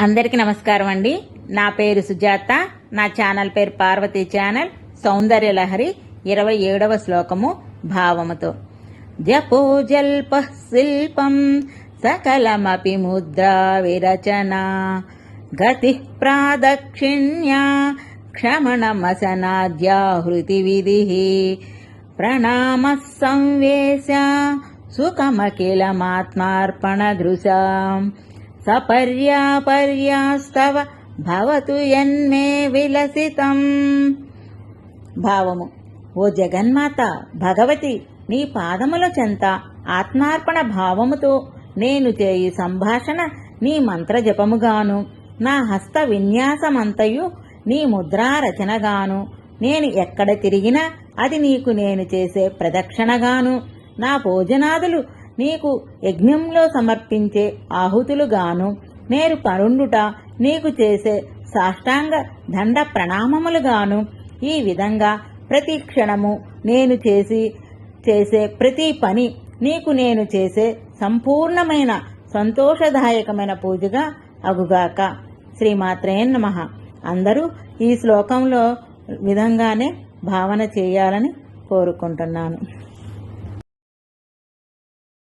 అందరికీ నమస్కారం అండి. నా పేరు సుజాత. నా ఛానల్ పేరు పార్వతి ఛానల్. సౌందర్య లహరి ఇరవై ఏడవ శ్లోకము భావముతో. జపో జల్ప శిల్పం సకలమపి ముద్రా విరచన. గతి ప్రాదక్షిణ్యా క్షమణమసనాద్యాహృతి విధి. ప్రణామ సంవేశ సుఖమఖిలమాత్మార్పణ సుఖమఖిలమాత్మార్పణదృశా సపర్యాపర్యాస్తవ భవతు యన్మే విలసితం. భావము. ఓ జగన్మాత భగవతి నీ పాదముల చెంత ఆత్మార్పణ భావముతో నేను చేయి సంభాషణ నీ మంత్ర జపముగాను నా హస్త విన్యాసమంతయు నీ ముద్రారచనగాను నేను ఎక్కడ తిరిగినా అది నీకు నేను చేసే ప్రదక్షిణగాను. నా భోజనాదులు నీకు యజ్ఞంలో సమర్పించే ఆహుతులుగాను నేను పరుండుట నీకు చేసే సాష్టాంగ దండ ప్రణామములుగాను ఈ విధంగా ప్రతి క్షణము నేను చేసి చేసే ప్రతి పని నీకు నేను చేసే సంపూర్ణమైన సంతోషదాయకమైన పూజగా అగుగాక. శ్రీమాత్రే నమ. అందరూ ఈ శ్లోకంలో విధంగానే భావన చేయాలని కోరుకుంటున్నాను.